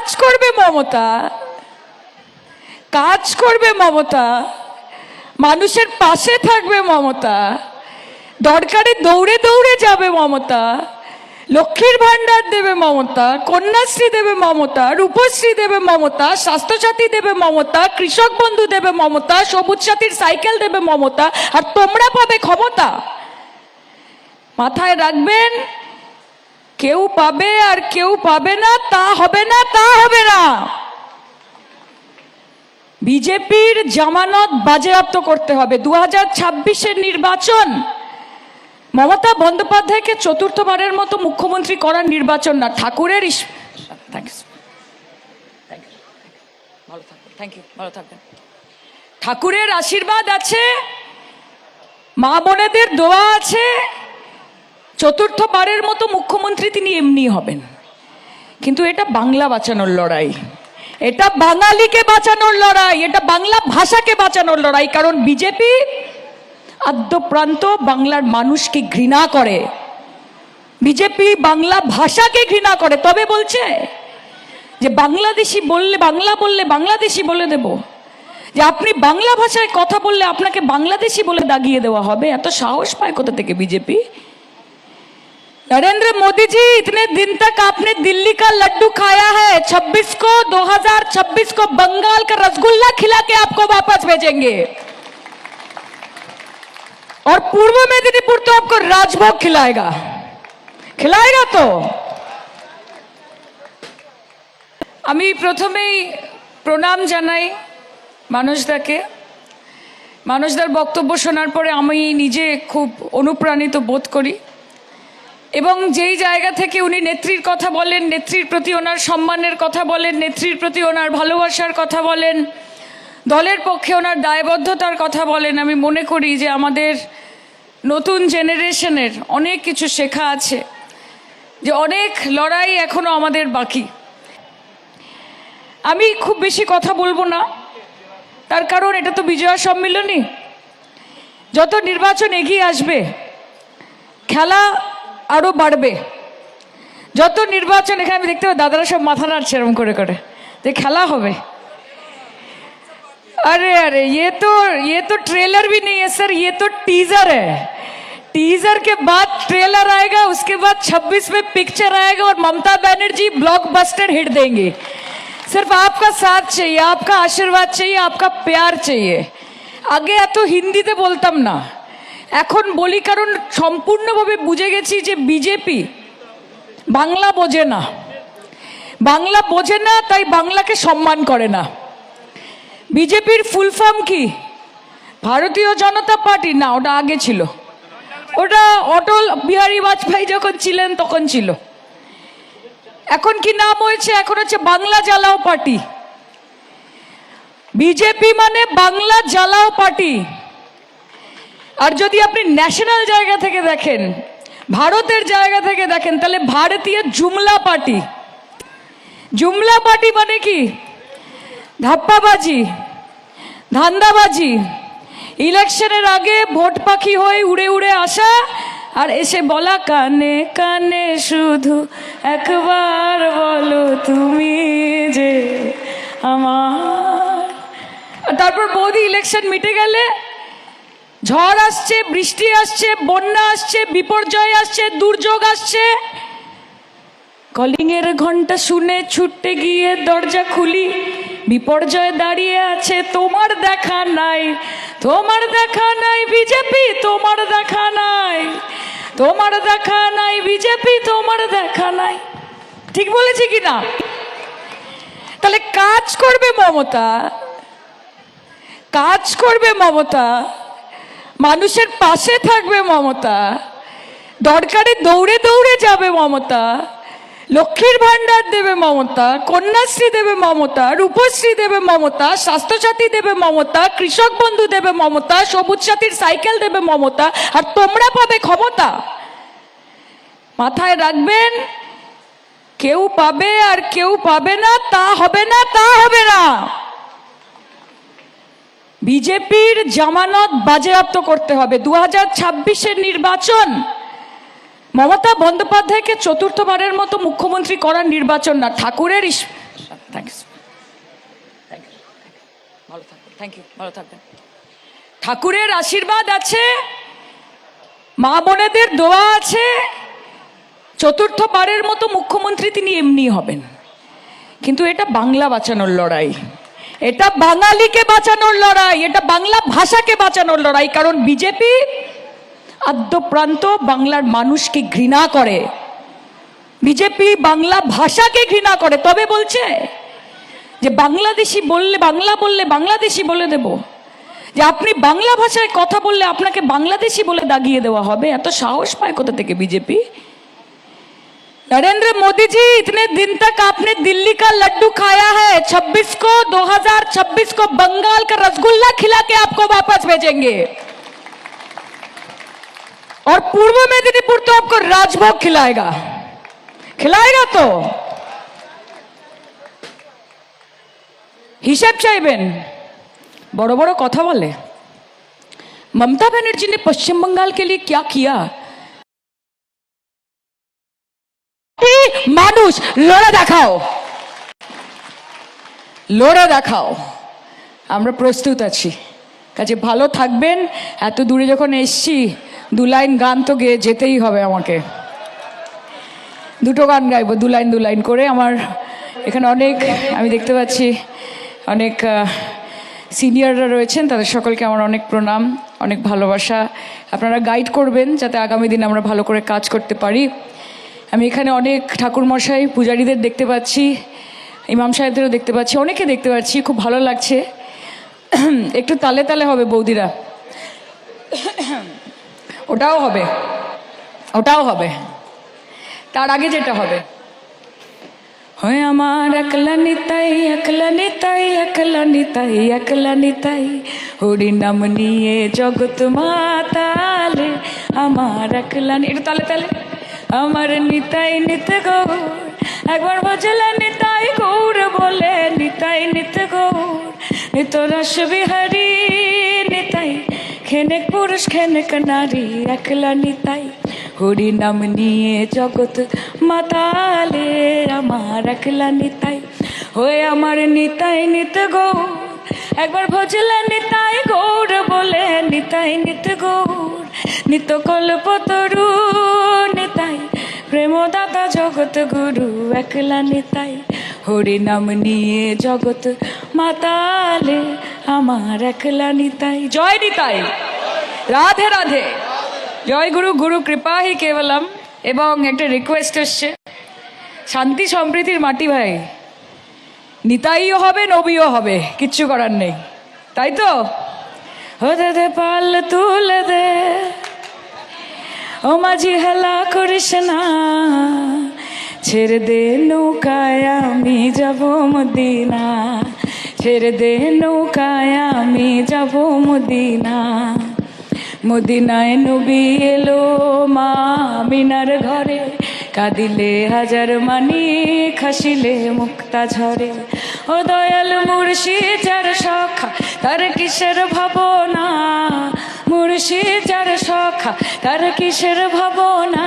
কাজ করবে মমতা। কাজ করবে মমতা। মানুষের পাশে থাকবে মমতা। দরকারে দৌড়ে দৌড়ে যাবে মমতা। লক্ষ্মীর ভাণ্ডার দেবে মমতা, কন্যাশ্রী দেবে মমতা, রূপশ্রী দেবে মমতা, স্বাস্থ্যসাথী দেবে মমতা, কৃষক বন্ধু দেবে মমতা, সবুজ সাথীর সাইকেল দেবে মমতা, আর তোমরা পাবে ক্ষমতা। মাথায় রাখবেন কেউ পাবে আর কেউ পাবে না, তা হবে না, তা হবে না। বিজেপির জামানত বাজেয়াপ্ত করতে হবে। দু হাজার ছাব্বিশের নির্বাচন মমতা বন্দ্যোপাধ্যায়কে চতুর্থবারের মতো মুখ্যমন্ত্রী করার নির্বাচন না। ঠাকুরের ঠাকুরের আশীর্বাদ আছে, মা বোনেদের দোয়া আছে চতুর্থবারের মতো মুখ্যমন্ত্রী তিনি এমনি হবেন। কিন্তু এটা বাংলা বাঁচানোর লড়াই। এটা বাঙালিকে বাঁচানোর লড়াই। এটা বাংলা ভাষাকে বাঁচানোর লড়াই। কারণ বিজেপি আদ্যপ্রান্ত বাংলার মানুষকে ঘৃণা করে। বিজেপি বাংলা ভাষাকে ঘৃণা করে। তবে বলছে যে বাংলাদেশি বললে বাংলা বললে বাংলাদেশি বলে দেব। যে আপনি বাংলা ভাষায় কথা বললে আপনাকে বাংলাদেশি বলে দাগিয়ে দেওয়া হবে। এত সাহস পায় কোথা থেকে বিজেপি? नरेंद्र मोदी जी इतने दिन तक आपने दिल्ली का लड्डू खाया है 26 को 2026 को बंगाल का रसगुल्ला खिला के आपको वापस भेजेंगे और पूर्व मेदिनीपुर तो आपको राजभोग खिलाएगा खिलाएगा तो আমি প্রথমেই প্রণাম জানাই মানুষদাকে মানুষদার বক্তব্য শোনার পরে আমি নিজে খুব অনুপ্রাণিত বোধ করি এবং যেই জায়গা থেকে উনি নেত্রীর কথা বলেন, নেত্রীর প্রতি ওনার সম্মানের কথা বলেন, নেত্রীর প্রতি ওনার ভালোবাসার কথা বলেন, দলের পক্ষে ওনার দায়বদ্ধতার কথা বলেন, আমি মনে করি যে আমাদের নতুন জেনারেশনের অনেক কিছু শেখা আছে, যে অনেক লড়াই এখনও আমাদের বাকি। আমি খুব বেশি কথা বলব না, তার কারণ এটা তো বিজয়া সম্মিলনী। যত নির্বাচন এগিয়ে আসবে, খেলা আরো বাড়বে যত নির্বাচন এখানে আমি দেখতে পাই দাদারা সব মাথা নাড়ছে এরকম করে করে যে খেলা হবে अरे अरे ये तो ये तो ट्रेलर भी नहीं है सर ये तो टीजर है टीजर के बाद ट्रेलर आएगा उसके बाद 26 में पिक्चर आएगा और ममता बनर्जी ब्लॉकबस्टर हिट देंगे सिर्फ आपका साथ चाहिए आपका आशीर्वाद चाहिए आपका प्यार चाहिए আগে এত হিন্দিতে বলতাম না এখন বলি কারণ সম্পূর্ণভাবে বুঝে গেছি যে বিজেপি বাংলা বোঝে না। বাংলা বোঝে না, তাই বাংলাকে সম্মান করে না। বিজেপির ফুল ফর্ম কি? ভারতীয় জনতা পার্টি। না, ওটা আগে ছিল। ওটা অটল বিহারী বাজপেয়ী যখন ছিলেন, তখন ছিল। এখন কি নাম হয়েছে? এখন হচ্ছে বাংলা জ্বালাও পার্টি। বিজেপি মানে বাংলা জ্বালাও পার্টি। আর যদি আপনি ন্যাশনাল জায়গা থেকে দেখেন, ভারতের জায়গা থেকে দেখেন, তাহলে ভারতীয় জুমলা পার্টি। জুমলা পার্টি মানে কি? ধাপ্পাবাজি, ধান্দাবাজি। ইলেকশনের আগে ভোট পাখি হয়ে উড়ে উড়ে আসা আর এসে বলা, কানে কানে শুধু একবার বলো তুমি যে আমার তারপর বৌদি ইলেকশন মিটে গেলে ঝড় আসছে, বৃষ্টি আসছে, বন্যা আসছে, বিপর্যয় আসছে, দুর্যোগ আসছে। কলিং এর ঘণ্টা শুনে ছুটতে গিয়ে দরজা খুলি। বিপর্যয় দাঁড়িয়ে আছে, তোমার দেখা নাই। তোমার দেখা নাই, বিজেপি, তোমার দেখা নাই। তোমার দেখা নাই, বিজেপি, তোমার দেখা নাই। ঠিক বলেছি কি না? তাহলে কাজ করবে মমতা। কাজ করবে মমতা। মানুষের পাশে থাকবে মমতা। দরকারে দৌড়ে দৌড়ে যাবে মমতা। লক্ষ্মীর ভাণ্ডার দেবে মমতা, কন্যাশ্রী দেবে মমতা, রূপশ্রী দেবে মমতা, স্বাস্থ্যসাথী দেবে মমতা, কৃষক বন্ধু দেবে মমতা, সবুজ সাথীর সাইকেল দেবে মমতা, আর তোমরা পাবে ক্ষমতা। মাথায় রাখবেন, কেউ পাবে আর কেউ পাবে না, তা হবে না, তা হবে না। বিজেপির জামানত বাজেয়াপ্ত করতে হবে। দু হাজার ছাব্বিশের নির্বাচন মমতা বন্দ্যোপাধ্যায়কে চতুর্থবারের মতো মুখ্যমন্ত্রী করার নির্বাচন না। ঠাকুরের ঠাকুরের আশীর্বাদ আছে, মা বোনেদের দোয়া আছে, চতুর্থবারের মতো মুখ্যমন্ত্রী তিনি এমনি হবেন। কিন্তু এটা বাংলা বাঁচানোর লড়াই। এটা বাঙালিকে বাঁচানোর লড়াই, এটা বাংলা ভাষাকে বাঁচানোর লড়াই, কারণ বিজেপি আদ্যপ্রান্ত বাংলার মানুষকে ঘৃণা করে। বিজেপি বাংলা ভাষাকে ঘৃণা করে। তবে বলছে যে বাংলাদেশি বললে বাংলা বললে বাংলাদেশি বলে দেব। যে আপনি বাংলা ভাষায় কথা বললে আপনাকে বাংলাদেশি বলে দাগিয়ে দেওয়া হবে। এত সাহস পায় কোথা থেকে বিজেপি? नरेंद्र मोदी जी इतने दिन तक आपने दिल्ली का लड्डू खाया है 26 को 2026 को बंगाल का रसगुल्ला खिला के आपको वापस भेजेंगे और पूर्व मेदिनीपुर तो आपको राजभोग खिलाएगा खिलाएगा तो হিসাব চাইবেন বড় বড় কথা বলে ममता बनर्जी ने पश्चिम बंगाल के लिए क्या किया মানুষ লড়ে দেখাও। লড়ে দেখাও। আমরা প্রস্তুত আছি। কাজে ভালো থাকবেন। এত দূরে যখন এসছি, দু লাইন গান তো গেয়ে যেতেই হবে আমাকে। দুটো গান গাইবো, দু লাইন দু লাইন করে। আমার এখানে অনেক, আমি দেখতে পাচ্ছি, অনেক সিনিয়ররা রয়েছেন। তাদের সকলকে আমার অনেক প্রণাম, অনেক ভালোবাসা। আপনারা গাইড করবেন যাতে আগামী দিন আমরা ভালো করে কাজ করতে পারি। আমি এখানে অনেক ঠাকুরমশাই, পূজারীদের দেখতে পাচ্ছি, ইমাম সাহেবদেরও দেখতে পাচ্ছি, অনেকে দেখতে পাচ্ছি, খুব ভালো লাগছে। একটু তালে তালে হবে বৌদিরা। ওটাও হবে। ওটাও হবে। তার আগে যেটা হবে। হয় আমার একলা নিতাই একলা নিতাই একলা নিতাই একলা নিতাই হরি নাম নিয়ে জগৎ মাতালে আমার একলা একটু তালে তালে? আমার নিতাই নিত গৌর। একবার বজলে নিতাই গৌর বলে, নিতাই নিত গৌর। নিত রস বিহারি, নিতাই খেনেক পুরুষ, খেনেক নারী, একলা নিতাই। হরি নাম নিয়ে জগৎ মাতালে, আমার একলা নিতাই। হয়ে আমার নিতাই নিত গৌর। একবার ভজলে নিতাই গৌর বলে, নিতাই নিত গৌর। নিত কল্প তরু নিতাই প্রেমদাতা জগৎ গুরু, একলা নিতাই। হরি নাম নিয়ে জগৎ মাতালে, আমার একলা নিতাই। জয় নিতাই। রাধে রাধে। জয় গুরু গুরু কৃপা হি কেবলম। এবং একটা রিকোয়েস্ট এসছে। শান্তি সম্প্রীতির মাটি ভাই। নিতাইও হবে, নবীও হবে। কিচ্ছু করার নেই। তাই তো? হতে পাল তুলে দে। ও মাঝি হেলা করিস না। ছেড়ে দে নৌকায় আমি যাব মদিনা। ছেড়ে দে নৌকায় আমি যাব মদিনা। মদিনায় নবী এলো মা মিনার ঘরে। কাঁদিলে হাজার মানি, খাসিলে মুক্তা ঝরে। ও দয়াল মুর্শি যার সখা, তার কিসের ভাবনা? মুর্শি যার সখা, তার কিসের ভাবনা?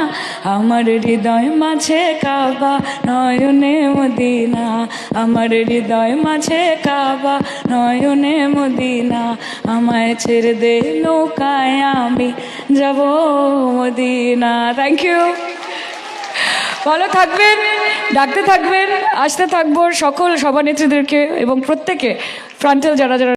আমার হৃদয় মাঝে কাবা, নয়নে মদিনা। আমার হৃদয় মাঝে কাবা, নয়নে মদিনা। আমায় ছেড়ে দে নৌকায়, আমি যাব মদিনা। থ্যাংক ইউ ভালো থাকবেন, ডাকতে থাকবেন, আসতে থাকব সকল সভানেত্রীদেরকে এবং প্রত্যেকে ফ্রন্টাল যারা যারা